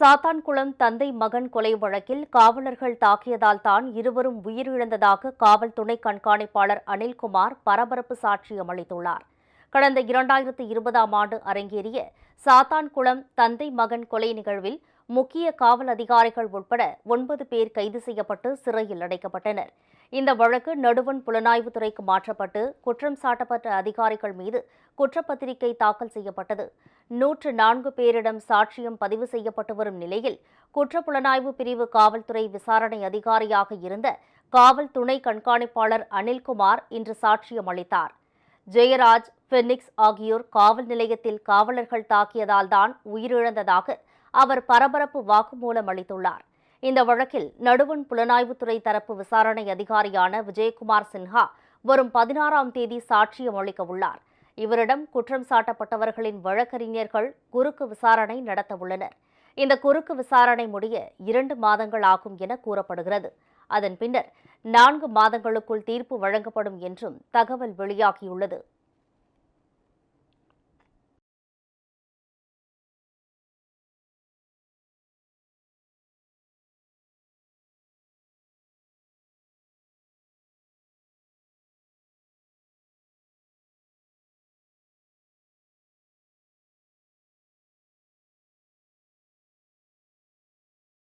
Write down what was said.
சாத்தான்குளம் தந்தை மகன் கொலை வழக்கில் காவலர்கள் தாக்கியதால் தான் இருவரும் உயிரிழந்ததாக காவல் துணை கண்காணிப்பாளர் அனில்குமார் பரபரப்பு சாட்சியம் அளித்துள்ளார் கடந்த இரண்டாயிரத்து இருபதாம் ஆண்டு அரங்கேறிய சாத்தான்குளம் தந்தை மகன் கொலை நிகழ்வில் முக்கிய காவல் அதிகாரிகள் உட்பட ஒன்பது பேர் கைது செய்யப்பட்டு சிறையில் அடைக்கப்பட்டனர். இந்த வழக்கு நடுவண் புலனாய்வுத்துறைக்கு மாற்றப்பட்டு குற்றம் சாட்டப்பட்ட அதிகாரிகள் மீது குற்றப்பத்திரிகை தாக்கல் செய்யப்பட்டது. நூற்று நான்கு பேரிடம் சாட்சியம் பதிவு செய்யப்பட்டு வரும் நிலையில் குற்றப்புலனாய்வு பிரிவு காவல்துறை விசாரணை அதிகாரியாக இருந்த காவல் துணை கண்காணிப்பாளர் அனில்குமார் இன்று சாட்சியம் அளித்தார். ஜெயராஜ் பெனிக்ஸ் ஆகியோர் காவல் நிலையத்தில் காவலர்கள் தாக்கியதால்தான் உயிரிழந்ததாக அவர் பரபரப்பு வாக்குமூலம் அளித்துள்ளார். இந்த வழக்கில் நடுவண் புலனாய்வுத்துறை தரப்பு விசாரணை அதிகாரியான விஜயகுமார் சின்ஹா வரும் பதினாறாம் தேதி சாட்சியம் அளிக்க உள்ளார். இவரிடம் குற்றம் சாட்டப்பட்டவர்களின் வழக்கறிஞர்கள் குறுக்கு விசாரணை நடத்த உள்ளனர். இந்த குறுக்கு விசாரணை முடிய இரண்டு மாதங்கள் ஆகும் என கூறப்படுகிறது. அதன் பின்னர் நான்கு மாதங்களுக்குள் தீர்ப்பு வழங்கப்படும் என்றும் தகவல் வெளியாகியுள்ளது.